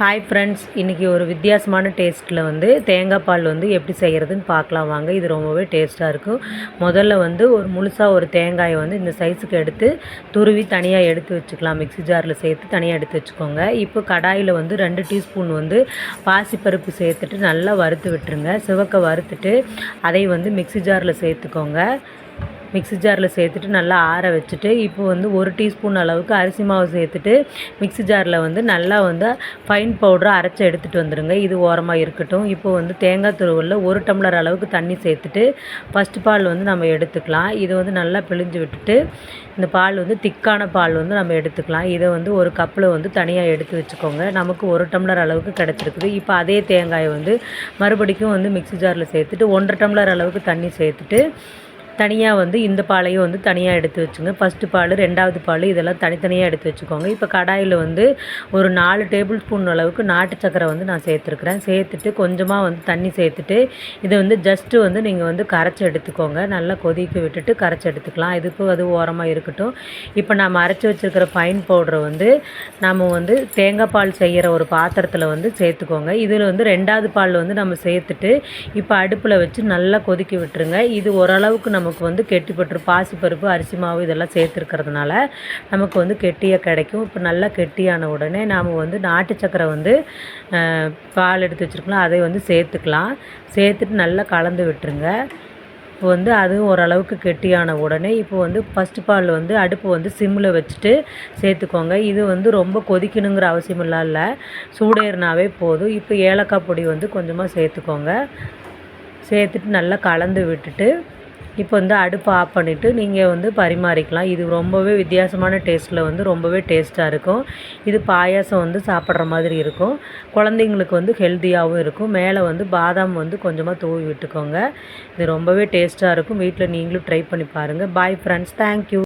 Hi friends இன்றைக்கி ஒரு வித்தியாசமான டேஸ்ட்டில் வந்து தேங்காய் பால் வந்து எப்படி செய்கிறதுன்னு பார்க்கலாம். வாங்க இது ரொம்பவே டேஸ்ட்டாக இருக்கும். முதல்ல வந்து ஒரு முழுசாக ஒரு தேங்காயை வந்து இந்த சைஸுக்கு எடுத்து துருவி தனியாக எடுத்து வச்சுக்கலாம். மிக்ஸி ஜாரில் சேர்த்து தனியாக எடுத்து வச்சுக்கோங்க. இப்போ கடாயில் வந்து ரெண்டு டீஸ்பூன் வந்து பாசிப்பருப்பு சேர்த்துட்டு நல்லா வறுத்து விட்டுருங்க. சிவக்க வறுத்துட்டு அதை வந்து மிக்ஸி ஜாரில் சேர்த்துக்கோங்க. மிக்ஸி ஜாரில் சேர்த்துட்டு நல்லா ஆற வச்சுட்டு இப்போ வந்து ஒரு டீஸ்பூன் அளவுக்கு அரிசி மாவு சேர்த்துட்டு மிக்ஸி ஜாரில் வந்து நல்லா வந்து ஃபைன் பவுடரை அரைச்சி எடுத்துகிட்டு வந்துடுங்க இது ஓரமாக இருக்கட்டும். இப்போ வந்து தேங்காய் துருவலில் ஒரு டம்ளர் அளவுக்கு தண்ணி சேர்த்துட்டு ஃபஸ்ட்டு பால் வந்து நம்ம எடுத்துக்கலாம். இதை வந்து நல்லா பிழிஞ்சு விட்டுட்டு இந்த பால் வந்து திக்கான பால் வந்து நம்ம எடுத்துக்கலாம். இதை வந்து ஒரு கப்பில் வந்து தனியாக எடுத்து வச்சுக்கோங்க. நமக்கு ஒரு டம்ளர் அளவுக்கு கிடச்சிருக்குது. இப்போ அதே தேங்காயை வந்து மறுபடிக்கும் வந்து மிக்ஸி ஜாரில் சேர்த்துட்டு ஒன்றரை டம்ளர் அளவுக்கு தண்ணி சேர்த்துட்டு தனியாக வந்து இந்த பாலையும் வந்து தனியாக எடுத்து வச்சுங்க. ஃபஸ்ட்டு பால் ரெண்டாவது பால் இதெல்லாம் தனித்தனியாக எடுத்து வச்சுக்கோங்க. இப்போ கடாயில் வந்து ஒரு நாலு டேபிள் ஸ்பூன் அளவுக்கு நாட்டு சக்கரை வந்து நான் சேர்த்துருக்குறேன். சேர்த்துட்டு கொஞ்சமாக வந்து தண்ணி சேர்த்துட்டு இதை வந்து ஜஸ்ட்டு வந்து நீங்கள் வந்து கரைச்சி எடுத்துக்கோங்க. நல்லா கொதிக்க விட்டுட்டு கரைச்சி எடுத்துக்கலாம். இதுக்கு அது ஓரமாக இருக்கட்டும். இப்போ நாம் அரைச்சி வச்சுருக்கிற ஃபைன் பவுடரை வந்து நம்ம வந்து தேங்காய் பால் செய்கிற ஒரு பாத்திரத்தில் வந்து சேர்த்துக்கோங்க. இதில் வந்து ரெண்டாவது பால் வந்து நம்ம சேர்த்துட்டு இப்போ அடுப்பில் வச்சு நல்லா கொதிக்க விட்டுருங்க. இது ஓரளவுக்கு நம்ம நமக்கு வந்து கெட்டிப்பட்டுரும் பாசிப்பருப்பு அரிசி மாவு இதெல்லாம் சேர்த்துருக்கிறதுனால நமக்கு வந்து கெட்டியாக கிடைக்கும். இப்போ நல்லா கெட்டியான உடனே நாம் வந்து நாட்டு சக்கரை வந்து பால் எடுத்து வச்சுருக்கலாம் அதை வந்து சேர்த்துக்கலாம். சேர்த்துட்டு நல்லா கலந்து விட்டுருங்க. இப்போ வந்து அதுவும் ஓரளவுக்கு கெட்டியான உடனே இப்போ வந்து ஃபஸ்ட்டு பால் வந்து அடுப்பு வந்து சிம்மில் வச்சுட்டு சேர்த்துக்கோங்க. இது வந்து ரொம்ப கொதிக்கணுங்கிற அவசியமெல்லாம் இல்லை. சூடேறினாவே போதும். இப்போ ஏலக்காய் பொடி வந்து கொஞ்சமாக சேர்த்துக்கோங்க. சேர்த்துட்டு நல்லா கலந்து விட்டுட்டு இப்போ வந்து அடுப்பை ஆஃப் பண்ணிவிட்டு நீங்கள் வந்து பரிமாறிக்கலாம். இது ரொம்பவே வித்தியாசமான டேஸ்ட்டில் வந்து ரொம்பவே டேஸ்ட்டாக இருக்கும். இது பாயாசம் வந்து சாப்பிட்ற மாதிரி இருக்கும். குழந்தைங்களுக்கு வந்து ஹெல்த்தியாகவும் இருக்கும். மேலே வந்து பாதாம் வந்து கொஞ்சமாக தூவி விட்டுக்கோங்க. இது ரொம்பவே டேஸ்ட்டாக இருக்கும். வீட்டில் நீங்களும் ட்ரை பண்ணி பாருங்கள் பாய் ஃப்ரெண்ட்ஸ் தேங்க்யூ